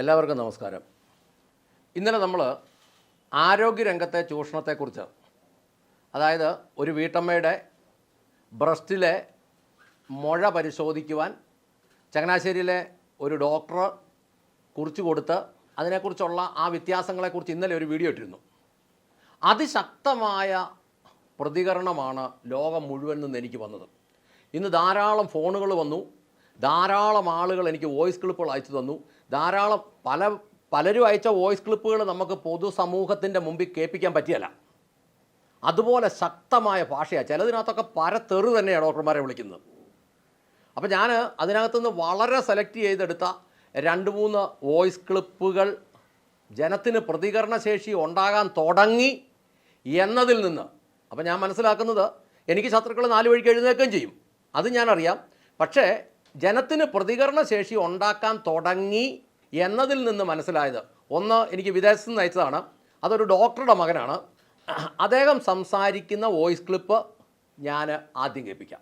എല്ലാവർക്കും നമസ്കാരം. ഇന്നലെ നമ്മൾ ആരോഗ്യരംഗത്തെ ചൂഷണത്തെക്കുറിച്ച് അതായത് ഒരു വീട്ടമ്മയുടെ ബ്രസ്റ്റിലെ മുഴ പരിശോധിക്കുവാൻ ചങ്ങനാശ്ശേരിയിലെ ഒരു ഡോക്ടർ കുറിച്ചു കൊടുത്ത് അതിനെക്കുറിച്ചുള്ള ആ വ്യത്യാസങ്ങളെക്കുറിച്ച് ഇന്നലെ ഒരു വീഡിയോ ഇട്ടിരുന്നു. അതിശക്തമായ പ്രതികരണമാണ് ലോകം മുഴുവൻ നിന്ന് എനിക്ക് വന്നത്. ഇന്ന് ധാരാളം ഫോണുകൾ വന്നു ധാരാളം ആളുകൾ എനിക്ക് വോയിസ് ക്ലിപ്പുകൾ അയച്ചു തന്നു ധാരാളം പല പലരും അയച്ച വോയിസ് ക്ലിപ്പുകൾ നമുക്ക് പൊതുസമൂഹത്തിന്റെ മുമ്പിൽ കേൾപ്പിക്കാൻ പറ്റിയല്ല. അതുപോലെ ശക്തമായ ഭാഷയാണ്. ചിലതിനകത്തൊക്കെ പരത്തെറു തന്നെയാണ് ഡോക്ടർമാരെ വിളിക്കുന്നത്. അപ്പോൾ ഞാൻ അതിനകത്തുനിന്ന് വളരെ സെലക്ട് ചെയ്തെടുത്ത രണ്ട് മൂന്ന് വോയിസ് ക്ലിപ്പുകൾ ജനത്തിന് പ്രതികരണശേഷി ഉണ്ടാകാൻ തുടങ്ങി എന്നതിൽ നിന്ന്. അപ്പോൾ ഞാൻ മനസ്സിലാക്കുന്നത് എനിക്ക് ശത്രുക്കൾ നാല് വഴിക്ക് എഴുന്നേൽക്കുകയും ചെയ്യും. അത് ഞാനറിയാം. പക്ഷേ ജനത്തിന് പ്രതികരണശേഷി ഉണ്ടാക്കാൻ തുടങ്ങി എന്നതിൽ നിന്ന് മനസ്സിലായത്. ഒന്ന് എനിക്ക് വിദേശത്ത് നിന്ന് അയച്ചതാണ്. അതൊരു ഡോക്ടറുടെ മകനാണ്. അദ്ദേഹം സംസാരിക്കുന്ന വോയിസ് ക്ലിപ്പ് ഞാൻ ആദ്യം കേൾപ്പിക്കാം.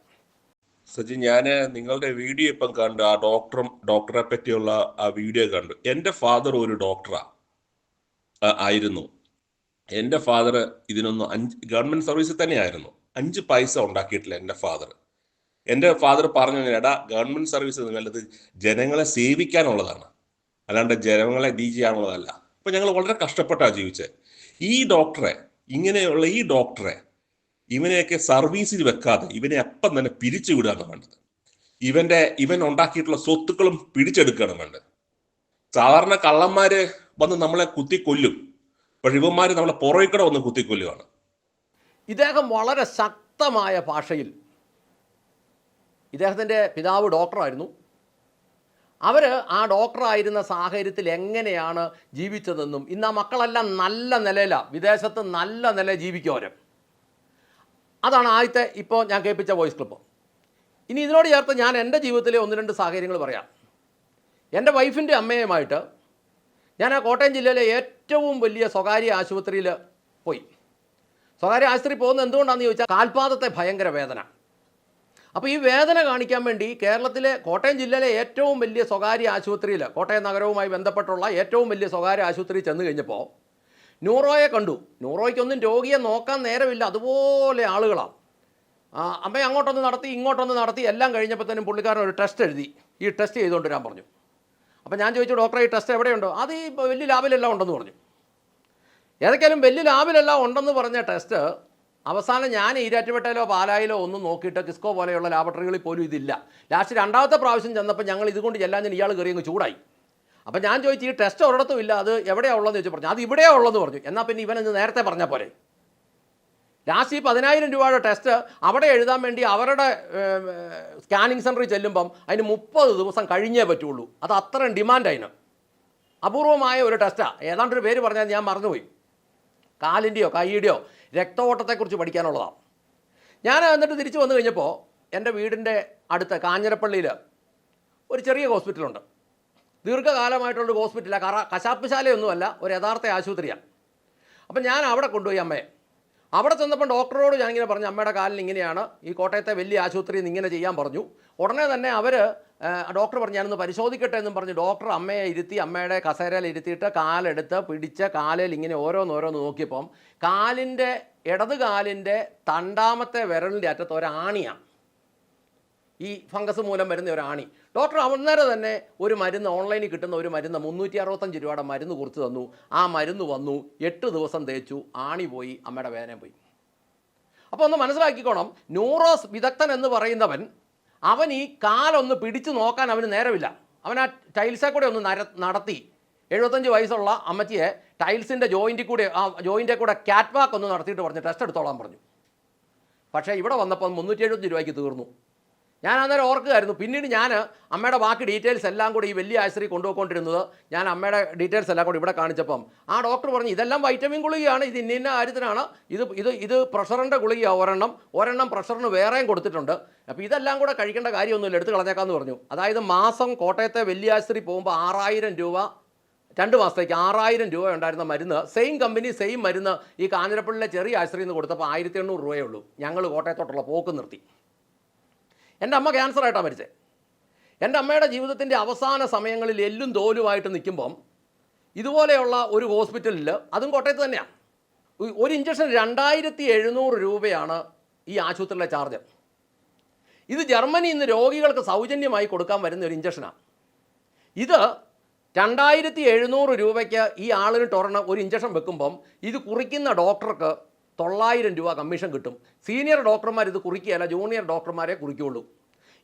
സജി ഞാൻ നിങ്ങളുടെ വീഡിയോ ഇപ്പം കണ്ടു ആ ഡോക്ടറും ഡോക്ടറെ പറ്റിയുള്ള ആ വീഡിയോ കണ്ടു. എന്റെ ഫാദർ ഒരു ഡോക്ടറാ. ആയിരുന്നു. എന്റെ ഫാദർ ഇതിനൊന്നും അഞ്ച് ഗവൺമെന്റ് സർവീസിൽ തന്നെയായിരുന്നു. അഞ്ച് പൈസ ഉണ്ടാക്കിയിട്ടില്ല എന്റെ ഫാദർ. എന്റെ ഫാദർ പറഞ്ഞു എടാ ഗവൺമെന്റ് സർവീസ് നിങ്ങളത് ജനങ്ങളെ സേവിക്കാനുള്ളതാണ്. അല്ലാണ്ട് ജനങ്ങളെ ഡി ചെയ്യാനുള്ളതല്ല. അപ്പൊ ഞങ്ങൾ വളരെ കഷ്ടപ്പെട്ടാണ് ജീവിച്ചത്. ഈ ഡോക്ടറെ ഇങ്ങനെയുള്ള ഈ ഡോക്ടറെ ഇവനെയൊക്കെ സർവീസിൽ വെക്കാതെ ഇവനെ അപ്പം തന്നെ പിരിച്ചു വിടുകയാണ് വേണ്ടത്. ഇവന്റെ ഇവൻ ഉണ്ടാക്കിയിട്ടുള്ള സ്വത്തുക്കളും പിടിച്ചെടുക്കുകയാണ് വേണ്ടത്. സാധാരണ കള്ളന്മാര് വന്ന് നമ്മളെ കുത്തി കൊല്ലും പക്ഷെ ഇവന്മാര് നമ്മളെ പുറകിക്കട കൂടെ വന്ന് കുത്തിക്കൊല്ലുകയാണ് ഇദ്ദേഹം വളരെ ശക്തമായ ഭാഷയിൽ ഇദ്ദേഹത്തിന്റെ പിതാവ് ഡോക്ടറായിരുന്നു. അവർ ആ ഡോക്ടറായിരുന്ന സാഹചര്യത്തിൽ എങ്ങനെയാണ് ജീവിച്ചതെന്നും ഇന്ന് ആ മക്കളെല്ലാം നല്ല നിലയിലാണ് വിദേശത്ത് നല്ല നില ജീവിക്കും അവർ അതാണ് ആദ്യത്തെ ഇപ്പോൾ ഞാൻ കേൾപ്പിച്ച വോയിസ് ക്ലിപ്പ് ഇനി ഇതിനോട് ചേർത്ത് ഞാൻ എന്റെ ജീവിതത്തിലെ ഒന്ന് രണ്ട് സാഹചര്യങ്ങൾ പറയാം. എന്റെ വൈഫിന്റെ അമ്മയുമായിട്ട് ഞാൻ ആ കോട്ടയം ജില്ലയിലെ ഏറ്റവും വലിയ സ്വകാര്യ ആശുപത്രിയിൽ പോയി. സ്വകാര്യ ആശുപത്രി പോകുന്നത് എന്തുകൊണ്ടാണെന്ന് ചോദിച്ചാൽ കാൽപാദത്തെ ഭയങ്കര വേദന. അപ്പോൾ ഈ വേദന കാണിക്കാൻ വേണ്ടി കേരളത്തിലെ കോട്ടയം ജില്ലയിലെ ഏറ്റവും വലിയ സ്വകാര്യ ആശുപത്രിയിൽ കോട്ടയം നഗരവുമായി ബന്ധപ്പെട്ടുള്ള ഏറ്റവും വലിയ സ്വകാര്യ ആശുപത്രിയിൽ ചെന്ന് കഴിഞ്ഞപ്പോൾ ന്യൂറോയെ കണ്ടു. ന്യൂറോയ്ക്കൊന്നും രോഗിയെ നോക്കാൻ നേരമില്ല. അതുപോലെ ആളുകളാണ് അമ്മയെ അങ്ങോട്ടൊന്ന് നടത്തി ഇങ്ങോട്ടൊന്ന് നടത്തി എല്ലാം കഴിഞ്ഞപ്പോൾ കഴിഞ്ഞപ്പോഴത്തേനും പുള്ളിക്കാരൻ ഒരു ടെസ്റ്റ് എഴുതി. ഈ ടെസ്റ്റ് ചെയ്തുകൊണ്ട് വരാൻ പറഞ്ഞു. അപ്പോൾ ഞാൻ ചോദിച്ചു ഡോക്ടറെ ഈ ടെസ്റ്റ് എവിടെയുണ്ടോ? അത് ഈ വലിയ ലാബിലെല്ലാം ഉണ്ടെന്ന് പറഞ്ഞു. ഏതൊക്കെയാലും വലിയ ലാബിലെല്ലാം ഉണ്ടെന്ന് പറഞ്ഞ ടെസ്റ്റ് അവസാനം ഞാൻ ഈരാറ്റുപേട്ടയിലോ പാലായിലോ ഒന്നും നോക്കിയിട്ട് കിസ്കോ പോലെയുള്ള ലാബറട്ടറികളിൽ പോലും ഇതില്ല. ലാസ്റ്റ് രണ്ടാമത്തെ പ്രാവശ്യം ചെന്നപ്പോൾ ഞങ്ങൾ ഇതുകൊണ്ട് ചെല്ലാൻ ഞാൻ ഇയാൾ കയറി അങ്ങ് ചൂടായി. അപ്പം ഞാൻ ചോദിച്ചു ഈ ടെസ്റ്റ് ഒരിടത്തും ഇല്ല അത് എവിടെയാണ് ഉള്ളതെന്ന് ചോദിച്ചു പറഞ്ഞു. അത് ഇവിടെയാണ് ഉള്ളതെന്ന് പറഞ്ഞു. എന്നാൽ പിന്നെ ഇവനെന്ന് നേരത്തെ പറഞ്ഞ പോലെ. ലാസ്റ്റ് ഈ പതിനായിരം രൂപയുടെ ടെസ്റ്റ് അവിടെ എഴുതാൻ വേണ്ടി അവരുടെ സ്കാനിങ് സെന്ററിൽ ചെല്ലുമ്പം അതിന് മുപ്പത് ദിവസം കഴിഞ്ഞേ പറ്റുള്ളൂ. അത് അത്രയും ഡിമാൻഡ് അപൂർവമായ ഒരു ടെസ്റ്റാണ് ഏതാണ്ടൊരു പേര് പറഞ്ഞാൽ ഞാൻ മറന്നുപോയി. കാലിന്റെയോ കൈയുടെയോ രക്തഓട്ടത്തെക്കുറിച്ച് പഠിക്കാനുള്ളതാണ്. ഞാൻ എന്നിട്ട് തിരിച്ചു വന്നു കഴിഞ്ഞപ്പോൾ എന്റെ വീടിന്റെ അടുത്ത് കാഞ്ഞിരപ്പള്ളിയിൽ ഒരു ചെറിയ ഹോസ്പിറ്റലുണ്ട്. ദീർഘകാലമായിട്ടുള്ളൊരു ഹോസ്പിറ്റലാണ് കറ കശാപ്പുശാലയൊന്നുമല്ല ഒരു യഥാർത്ഥ ആശുപത്രിയാണ്. അപ്പം ഞാൻ അവിടെ കൊണ്ടുപോയി അമ്മയെ അവിടെ ചെന്നപ്പോൾ ഡോക്ടറോട് ഞാനിങ്ങനെ പറഞ്ഞു അമ്മയുടെ കാലിൽ ഇങ്ങനെയാണ് ഈ കോട്ടയത്തെ വലിയ ആശുപത്രിയിൽ നിന്ന് ഇങ്ങനെ ചെയ്യാൻ പറഞ്ഞു. ഉടനെ തന്നെ അവർ ഡോക്ടർ പറഞ്ഞു ഞാനൊന്ന് പരിശോധിക്കട്ടെ എന്നും പറഞ്ഞു. ഡോക്ടർ അമ്മയെ ഇരുത്തി അമ്മയുടെ കസേരയിൽ ഇരുത്തിയിട്ട് കാലെടുത്ത് പിടിച്ച് കാലിൽ ഇങ്ങനെ ഓരോന്നോരോന്ന് നോക്കിയപ്പം കാലിന്റെ ഇടത് കാലിന്റെ തണ്ടാമത്തെ വിരലിന്റെ അറ്റത്ത് ഒരാണിയാണ് ഈ ഫംഗസ് മൂലം വരുന്ന ഒരു ആണി ഡോക്ടർ അന്നേരം തന്നെ ഒരു മരുന്ന് ഓൺലൈനിൽ കിട്ടുന്ന ഒരു മരുന്ന് മുന്നൂറ്റി അറുപത്തഞ്ച് രൂപയുടെ മരുന്ന് കുറിച്ച് തന്നു. ആ മരുന്ന് വന്നു എട്ട് ദിവസം തേച്ചു ആണി പോയി അമ്മയുടെ വേദന പോയി. അപ്പോൾ ഒന്ന് മനസ്സിലാക്കിക്കോണം ന്യൂറോസ് വിദഗ്ധൻ എന്ന് പറയുന്നവൻ അവൻ ഈ കാലൊന്ന് പിടിച്ചു നോക്കാൻ അവന് നേരമില്ല. അവൻ ആ ടൈൽസെ കൂടെ ഒന്ന് നര നടത്തി. എഴുപത്തഞ്ച് വയസ്സുള്ള അമ്മച്ചിയെ ടൈൽസിന്റെ ജോയിന്റിൽ കൂടെ ആ ജോയിന്റെ കൂടെ ക്യാറ്റ് വാക്ക് ഒന്ന് നടത്തിയിട്ട് പറഞ്ഞു ടെസ്റ്റ് എടുത്തോളാൻ പറഞ്ഞു. പക്ഷേ ഇവിടെ വന്നപ്പോൾ മുന്നൂറ്റി എഴുപത്തഞ്ച് രൂപയ്ക്ക് തീർന്നു. ഞാൻ അന്നേരം ഓർക്കുകയായിരുന്നു. പിന്നീട് ഞാൻ അമ്മയുടെ ബാക്കി ഡീറ്റെയിൽസ് എല്ലാം കൂടി ഈ വലിയ ആശുപത്രി കൊണ്ടുപോയിക്കൊണ്ടിരുന്നത് ഞാൻ അമ്മയുടെ ഡീറ്റെയിൽസ് എല്ലാം കൂടി ഇവിടെ കാണിച്ചപ്പം ആ ഡോക്ടർ പറഞ്ഞു ഇതെല്ലാം വൈറ്റമിൻ ഗുളികയാണ് ഇത് ഇന്ന കാര്യത്തിനാണ് ഇത് ഇത് ഇത് പ്രഷറിന്റെ ഗുളിക ഒരെണ്ണം. ഒരെണ്ണം പ്രഷറിന് വേറെയും കൊടുത്തിട്ടുണ്ട്. അപ്പോൾ ഇതെല്ലാം കൂടെ കഴിക്കേണ്ട കാര്യമൊന്നുമില്ല എടുത്ത് കളഞ്ഞേക്കാമെന്ന് പറഞ്ഞു. അതായത് മാസം കോട്ടയത്തെ വലിയ ആശുപത്രി പോകുമ്പോൾ ആറായിരം രൂപ രണ്ട് മാസത്തേക്ക് ആറായിരം രൂപ ഉണ്ടായിരുന്ന മരുന്ന്. സെയിം കമ്പനി സെയിം മരുന്ന് ഈ കാഞ്ഞിരപ്പള്ളിയിലെ ചെറിയ ആശുപത്രിയിൽ നിന്ന് കൊടുത്തപ്പോൾ ആയിരത്തി എണ്ണൂറ് രൂപയേ ഉള്ളൂ. ഞങ്ങൾ കോട്ടയത്തോട്ടുള്ള പോക്ക് നിർത്തി. എന്റെ അമ്മ ക്യാൻസർ ആയിട്ടാണ് മരിച്ചത് എന്റെ അമ്മയുടെ ജീവിതത്തിന്റെ അവസാന സമയങ്ങളിൽ എല്ലും തോലുമായിട്ട് നിൽക്കുമ്പം ഇതുപോലെയുള്ള ഒരു ഹോസ്പിറ്റലിൽ അതും കോട്ടയത്ത് തന്നെയാണ് ഒരു- ഇഞ്ചക്ഷൻ രണ്ടായിരത്തി എഴുന്നൂറ് രൂപയാണ് ഈ ആശുപത്രിയിലെ ചാർജ്. ഇത് ജർമ്മനി ഇന്ന് രോഗികൾക്ക് സൗജന്യമായി കൊടുക്കാൻ വരുന്ന ഒരു ഇഞ്ചക്ഷനാണ് ഇത് രണ്ടായിരത്തി എഴുന്നൂറ് രൂപയ്ക്ക് ഈ ആളിന് ടൊറണ ഒരു ഇഞ്ചക്ഷൻ വെക്കുമ്പം ഇത് കുറിക്കുന്ന ഡോക്ടർക്ക് തൊള്ളായിരം രൂപ കമ്മീഷൻ കിട്ടും. സീനിയർ ഡോക്ടർമാർ ഇത് കുറിക്കുകയല്ല ജൂനിയർ ഡോക്ടർമാരെ കുറിക്കുകയുള്ളൂ.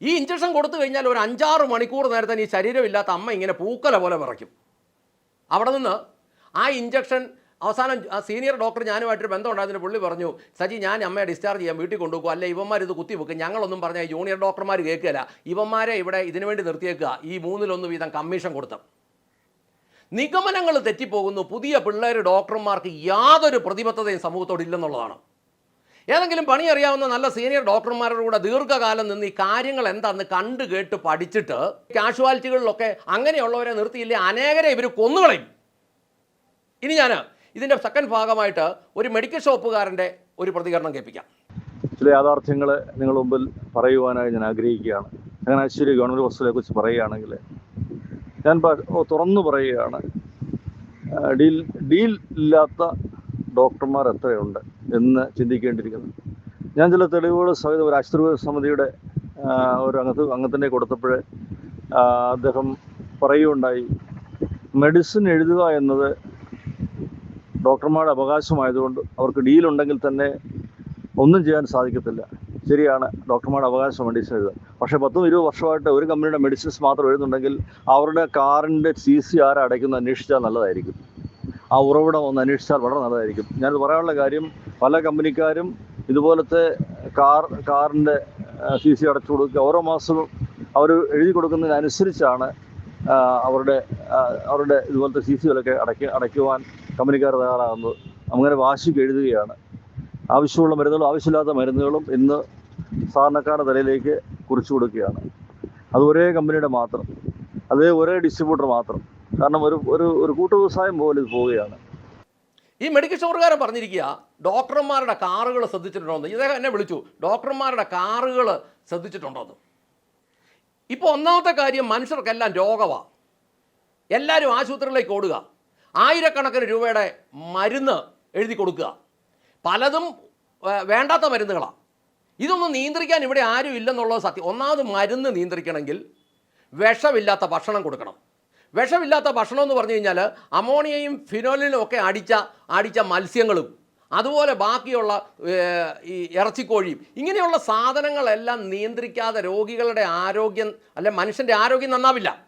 ഈ ഇഞ്ചക്ഷൻ കൊടുത്തു കഴിഞ്ഞാൽ ഒരു അഞ്ചാറ് മണിക്കൂർ നേരത്തെ ഈ ശരീരമില്ലാത്ത അമ്മ ഇങ്ങനെ പൂക്കല പോലെ വിറയ്ക്കും. അവിടെ നിന്ന് ആ ഇഞ്ചക്ഷൻ അവസാനം ആ സീനിയർ ഡോക്ടർ ഞാനുമായിട്ടൊരു ബന്ധം ഉണ്ടായതിന് പുള്ളി പറഞ്ഞു സജി ഞാൻ അമ്മയെ ഡിസ്ചാർജ് ചെയ്യാൻ വീട്ടിൽ കൊണ്ടുപോകും. അല്ലെ ഇവന്മാർ ഇത് കുത്തിവെക്കും ഞങ്ങളൊന്നും പറഞ്ഞാൽ ജൂനിയർ ഡോക്ടർമാർ കേൾക്കുകയില്ല. ഇവന്മാരെ ഇവിടെ ഇതിനുവേണ്ടി നിർത്തിയേക്കുക. ഈ മൂന്നിലൊന്ന് വീതം കമ്മീഷൻ കൊടുത്ത്. നിഗമനങ്ങൾ തെറ്റിപ്പോകുന്നു. പുതിയ പിള്ളേർ ഡോക്ടർമാർക്ക് യാതൊരു പ്രതിബദ്ധതയും സമൂഹത്തോട് ഇല്ലെന്നുള്ളതാണ്. ഏതെങ്കിലും പണി അറിയാവുന്ന നല്ല സീനിയർ ഡോക്ടർമാരുടെ കൂടെ ദീർഘകാലം നിന്ന് ഈ കാര്യങ്ങൾ എന്താന്ന് കണ്ട് കേട്ട് പഠിച്ചിട്ട് കാഷ്വാലിറ്റികളിലൊക്കെ അങ്ങനെയുള്ളവരെ നിർത്തിയില്ലേ? അനേകരെ ഇവർ കൊന്നുകളയും. ഇനി ഞാൻ ഇതിന്റെ സെക്കൻഡ് ഭാഗമായിട്ട് ഒരു മെഡിക്കൽ ഷോപ്പുകാരന്റെ ഒരു പ്രതികരണം കേൾപ്പിക്കാം. ചില യാഥാർത്ഥ്യങ്ങൾ നിങ്ങൾ മുമ്പിൽ പറയുവാനായി ഞാൻ ആഗ്രഹിക്കുകയാണ്. അങ്ങനെ ചങ്ങനാശ്ശേരി ഗവൺമെന്റ് ഹോസ്പിറ്റലെ കുറിച്ച് പറയുകയാണെങ്കിൽ ഞാൻ തുറന്നു പറയുകയാണ്. ഡീൽ ഡീൽ ഇല്ലാത്ത ഡോക്ടർമാർ എത്രയുണ്ട് എന്ന് ചിന്തിക്കേണ്ടിയിരിക്കുന്നു. ഞാൻ ചില തെളിവുകൾ സഹിതം ഒരു ആശുപത്രി സമിതിയുടെ ഒരു അംഗത്ത് അംഗത്തിന്റെ കൊടുത്തപ്പോൾ അദ്ദേഹം പറയുകയുണ്ടായി മെഡിസിൻ എഴുതുക എന്നത് ഡോക്ടർമാരുടെ അവകാശമായതുകൊണ്ട് അവർക്ക് ഡീലുണ്ടെങ്കിൽ തന്നെ ഒന്നും ചെയ്യാൻ സാധിക്കത്തില്ല. ശരിയാണ്. ഡോക്ടർമാരുടെ അവകാശം മെഡിസിൻ എഴുതുക പക്ഷേ പത്തും ഇരുപത് വർഷമായിട്ട് ഒരു കമ്പനിയുടെ മെഡിസിൻസ് മാത്രം എഴുതുന്നുണ്ടെങ്കിൽ അവരുടെ കാറിന്റെ സി സി ആരെ അടയ്ക്കുന്ന അന്വേഷിച്ചാൽ നല്ലതായിരിക്കും. ആ ഉറവിടം ഒന്ന് അന്വേഷിച്ചാൽ വളരെ നല്ലതായിരിക്കും. ഞാനത് പറയാനുള്ള കാര്യം പല കമ്പനിക്കാരും ഇതുപോലത്തെ കാർ കാറിന്റെ സി സി അടച്ചു കൊടുക്കുക ഓരോ മാസവും അവർ എഴുതി കൊടുക്കുന്നതിനനുസരിച്ചാണ് അവരുടെ അവരുടെ ഇതുപോലത്തെ സി സികളൊക്കെ അടയ്ക്ക അടയ്ക്കുവാൻ കമ്പനിക്കാർ തയ്യാറാകുന്നത്. അങ്ങനെ വാശിക്ക് എഴുതുകയാണ്. ആവശ്യമുള്ള മരുന്നുകളും ആവശ്യമില്ലാത്ത മരുന്നുകളും ഇന്ന് സാധാരണക്കാരുടെ തലയിലേക്ക് കുറിച്ചു കൊടുക്കുകയാണ്. അത് ഒരേ കമ്പനിയുടെ മാത്രം. അത് ഒരേ ഡിസ്ട്രിബ്യൂട്ടർ മാത്രം. കാരണം ഒരു ഒരു ഒരു കൂട്ടു വ്യവസായം പോലെ ഇത് പോവുകയാണ്. ഈ മെഡിക്കൽ സ്റ്റോറുകാരൻ പറഞ്ഞിരിക്കുക ഡോക്ടർമാരുടെ കാറുകൾ ശ്രദ്ധിച്ചിട്ടുണ്ടോ എന്ന് ഇദ്ദേഹം എന്നെ വിളിച്ചു ഡോക്ടർമാരുടെ കാറുകൾ ശ്രദ്ധിച്ചിട്ടുണ്ടോ എന്ന് ഇപ്പോൾ ഒന്നാമത്തെ കാര്യം മനുഷ്യർക്കെല്ലാം രോഗമാണ് എല്ലാവരും ആശുപത്രികളിലേക്ക് ഓടുക. ആയിരക്കണക്കിന് രൂപയുടെ മരുന്ന് എഴുതി കൊടുക്കുക. പലതും വേണ്ടാത്ത മരുന്നുകളാണ് ഇതൊന്നും നിയന്ത്രിക്കാൻ ഇവിടെ ആരും ഇല്ലെന്നുള്ളത് സത്യം. ഒന്നാമത് മരുന്ന് നിയന്ത്രിക്കണമെങ്കിൽ വിഷമില്ലാത്ത ഭക്ഷണം കൊടുക്കണം. വിഷമില്ലാത്ത ഭക്ഷണം എന്ന് പറഞ്ഞു കഴിഞ്ഞാൽ അമോണിയയും ഫിനോലിനും ഒക്കെ അടിച്ച അടിച്ച മത്സ്യങ്ങളും അതുപോലെ ബാക്കിയുള്ള ഈ ഇറച്ചിക്കോഴിയും ഇങ്ങനെയുള്ള സാധനങ്ങളെല്ലാം നിയന്ത്രിക്കാതെ രോഗികളുടെ ആരോഗ്യം അല്ലെ മനുഷ്യന്റെ ആരോഗ്യം നന്നാവില്ല.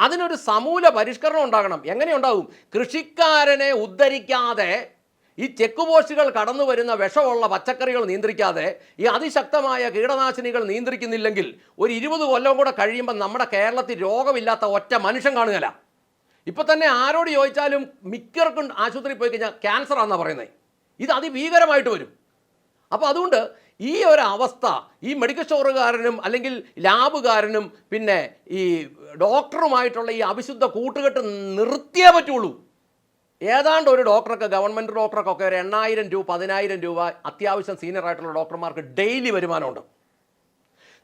അതിനൊരു സമൂല പരിഷ്കരണം ഉണ്ടാകണം. എങ്ങനെ ഉണ്ടാകും കൃഷിക്കാരനെ ഉദ്ധരിക്കാതെ ഈ ചെക്ക് പോസ്റ്റുകൾ കടന്നു വരുന്ന വിഷമുള്ള പച്ചക്കറികൾ നിയന്ത്രിക്കാതെ ഈ അതിശക്തമായ കീടനാശിനികൾ നിയന്ത്രിക്കുന്നില്ലെങ്കിൽ ഒരു ഇരുപത് കൊല്ലം കൂടെ കഴിയുമ്പോൾ നമ്മുടെ കേരളത്തിൽ രോഗമില്ലാത്ത ഒറ്റ മനുഷ്യൻ കാണുകയില്ല. ഇപ്പൊ തന്നെ ആരോട് ചോദിച്ചാലും മിക്കർക്കും ആശുപത്രി പോയി കഴിഞ്ഞാൽ ക്യാൻസർ ആണെന്നാണ് പറയുന്നത്. ഇത് അതിഭീകരമായിട്ട് വരും. അപ്പോൾ അതുകൊണ്ട് ഈ ഒരു അവസ്ഥ ഈ മെഡിക്കൽ സ്റ്റോറുകാരനും അല്ലെങ്കിൽ ലാബുകാരനും പിന്നെ ഈ ഡോക്ടറുമായിട്ടുള്ള ഈ അവിശുദ്ധ കൂട്ടുകെട്ട് നിർത്തിയേ പറ്റുള്ളൂ. ഏതാണ്ട് ഒരു ഡോക്ടർക്ക് ഗവൺമെന്റ് ഡോക്ടർക്കൊക്കെ ഒരു എണ്ണായിരം രൂപ പതിനായിരം രൂപ അത്യാവശ്യം സീനിയർ ആയിട്ടുള്ള ഡോക്ടർമാർക്ക് ഡെയിലി വരുമാനമുണ്ട്.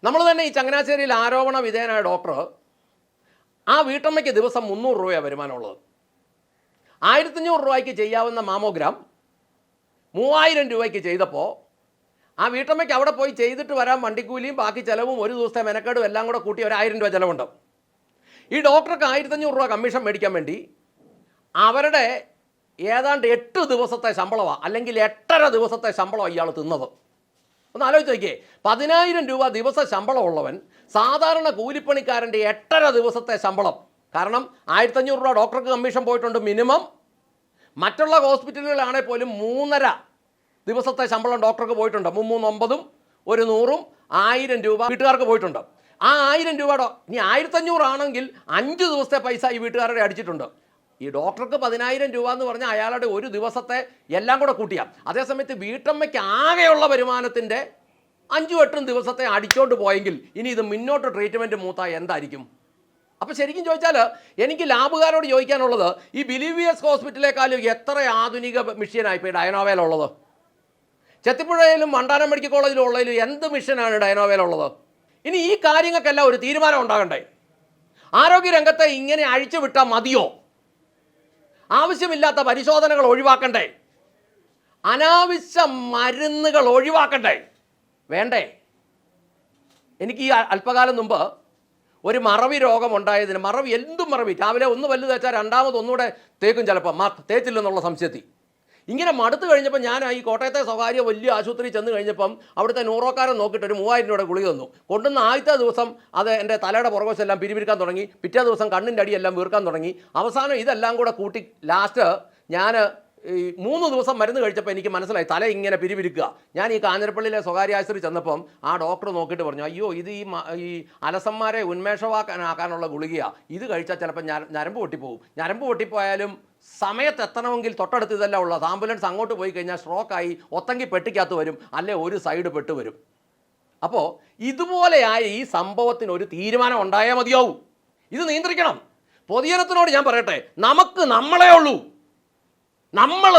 നമ്മൾ തന്നെ ഈ ചങ്ങനാശ്ശേരിയിൽ ആരോപണ വിധേയനായ ഡോക്ടർ ആ വീട്ടമ്മയ്ക്ക് ദിവസം മുന്നൂറ് രൂപയാണ് വരുമാനമുള്ളത്. ആയിരത്തഞ്ഞൂറ് രൂപയ്ക്ക് ചെയ്യാവുന്ന മാമോഗ്രാം മൂവായിരം രൂപയ്ക്ക് ചെയ്തപ്പോൾ ആ വീട്ടമ്മയ്ക്ക് അവിടെ പോയി ചെയ്തിട്ട് വരാൻ വണ്ടിക്കൂലിയും ബാക്കി ചിലവും ഒരു ദിവസത്തെ മെനക്കേടും എല്ലാം കൂടെ കൂട്ടി ഒരു ആയിരം രൂപ ചിലവുണ്ട്. ഈ ഡോക്ടർക്ക് ആയിരത്തഞ്ഞൂറ് രൂപ കമ്മീഷൻ മേടിക്കാൻ വേണ്ടി അവരുടെ ഏതാണ്ട് എട്ട് ദിവസത്തെ ശമ്പളമാണ് അല്ലെങ്കിൽ എട്ടര ദിവസത്തെ ശമ്പളമാണ് ഇയാൾ തിന്നത്. ഒന്ന് ആലോചിച്ച് നോക്കിയേ പതിനായിരം രൂപ ദിവസ ശമ്പളമുള്ളവൻ സാധാരണ കൂലിപ്പണിക്കാരന്റെ എട്ടര ദിവസത്തെ ശമ്പളം. കാരണം ആയിരത്തഞ്ഞൂറ് രൂപ ഡോക്ടർക്ക് കമ്മീഷൻ പോയിട്ടുണ്ട് മിനിമം. മറ്റുള്ള ഹോസ്പിറ്റലുകളാണെങ്കിൽ പോലും മൂന്നര ദിവസത്തെ ശമ്പളം ഡോക്ടർക്ക് പോയിട്ടുണ്ട്. മുമ്മൂന്ന് ഒമ്പതും ഒരു നൂറും ആയിരം രൂപ വീട്ടുകാർക്ക് പോയിട്ടുണ്ട്. ആ ആയിരം രൂപ ഡോ- ഇനി ആയിരത്തഞ്ഞൂറാണെങ്കിൽ അഞ്ച് ദിവസത്തെ പൈസ ഈ വീട്ടുകാരുടെ അടിച്ചിട്ടുണ്ട്. ഈ ഡോക്ടർക്ക് പതിനായിരം രൂപ എന്ന് പറഞ്ഞാൽ അയാളുടെ ഒരു ദിവസത്തെ എല്ലാം കൂടെ കൂട്ടിയാൽ അതേസമയത്ത് വീട്ടമ്മയ്ക്ക് ആകെയുള്ള വരുമാനത്തിന്റെ അഞ്ചും എട്ടും ദിവസത്തെ അടിച്ചോണ്ട് പോയെങ്കിൽ ഇനി ഇത് മുന്നോട്ട് ട്രീറ്റ്മെന്റ് മൂത്താൽ എന്തായിരിക്കും? അപ്പോൾ ശരിക്കും ചോദിച്ചാൽ എനിക്ക് ലാബുകാരോട് ചോദിക്കാനുള്ളത് ഈ ബിലീവിയസ് ഹോസ്പിറ്റലേക്കാളും എത്ര ആധുനിക മിഷ്യനായി ഇപ്പോൾ ഡയനോവേലുള്ളത്? ചെത്തിപ്പുഴയിലും മണ്ടാനം മെഡിക്കൽ കോളേജിലും ഉള്ളതിലും എന്ത് മിഷനാണ് ഡയനോവേലുള്ളത്? ഇനി ഈ കാര്യങ്ങൾക്കെല്ലാം ഒരു തീരുമാനം ഉണ്ടാകണ്ടേ? ആരോഗ്യരംഗത്തെ ഇങ്ങനെ അഴിച്ചു വിട്ടാൽ മതിയോ? ആവശ്യമില്ലാത്ത പരിശോധനകൾ ഒഴിവാക്കണ്ടേ? അനാവശ്യ മരുന്നുകൾ ഒഴിവാക്കണ്ടേ? വേണ്ടേ? എനിക്ക് ഈ അല്പകാലം മുമ്പ് ഒരു മറവി രോഗം ഉണ്ടായതിന് മറവി എന്തും മറവി രാവിലെ ഒന്ന് പല്ല് രണ്ടാമത് ഒന്നുകൂടെ തേക്കും ചിലപ്പോൾ തേച്ചില്ലെന്നുള്ള സംശയത്തിൽ ഇങ്ങനെ മടുത്തു കഴിഞ്ഞപ്പോൾ ഞാൻ ഈ കോട്ടയത്തെ സ്വകാര്യ വലിയ ആശുപത്രി ചെന്ന് കഴിഞ്ഞപ്പം അവിടുത്തെ ന്യൂറോക്കാരൻ നോക്കിയിട്ട് ഒരു മൂവായിരം രൂപയുടെ ഗുളിക തന്നു. കൊണ്ടുവന്ന ആദ്യത്തെ ദിവസം അത് എന്റെ തലയുടെ പുറകുവശമെല്ലാം പിരിപിരിക്കാൻ തുടങ്ങി. പിറ്റേ ദിവസം കണ്ണിന്റെ അടിയെല്ലാം വീർക്കാൻ തുടങ്ങി. അവസാനം ഇതെല്ലാം കൂടെ കൂട്ടി ലാസ്റ്റ് ഞാൻ ഈ മൂന്ന് ദിവസം മരുന്ന് കഴിച്ചപ്പോൾ എനിക്ക് മനസ്സിലായി തല ഇങ്ങനെ പിരിവിരിക്കുക ഞാൻ ഈ കാഞ്ഞിരപ്പള്ളിയിലെ സ്വകാര്യ ആശുപത്രി ചെന്നപ്പം ആ ഡോക്ടർ നോക്കിയിട്ട് പറഞ്ഞു അയ്യോ ഇത് ഈ ഈ അലസന്മാരെ ഉന്മേഷവാക്കാനാക്കാനുള്ള ഗുളികയാണ് ഇത് കഴിച്ചാൽ ചിലപ്പോൾ ഞര- ഞരമ്പ് പൊട്ടിപ്പോവും. ഞരമ്പ് പൊട്ടിപ്പോയാലും സമയത്ത് എത്തണമെങ്കിൽ തൊട്ടടുത്ത് ഇതെല്ലാം ഉള്ളത് ആംബുലൻസ് അങ്ങോട്ട് പോയി കഴിഞ്ഞാൽ സ്ട്രോക്കായി ഒത്തങ്കി പെട്ടിക്കകത്ത് വരും. അല്ലെ ഒരു സൈഡ് പെട്ട് വരും. അപ്പോൾ ഇതുപോലെയായ ഈ സംഭവത്തിന് ഒരു തീരുമാനം ഉണ്ടായാൽ മതിയാവും. ഇത് നിയന്ത്രിക്കണം. പൊതുജനത്തിനോട് ഞാൻ പറയട്ടെ നമുക്ക് നമ്മളേ ഉള്ളൂ. നമ്മൾ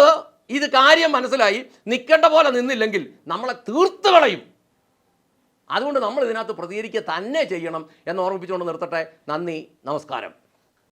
ഇത് കാര്യം മനസ്സിലായി നിൽക്കേണ്ട പോലെ നിന്നില്ലെങ്കിൽ നമ്മളെ തീർത്ത് കളയും. അതുകൊണ്ട് നമ്മൾ ഇതിനകത്ത് പ്രതികരിക്കുക തന്നെ ചെയ്യണം എന്ന് ഓർമ്മിപ്പിച്ചുകൊണ്ട് നിർത്തട്ടെ. നന്ദി നമസ്കാരം.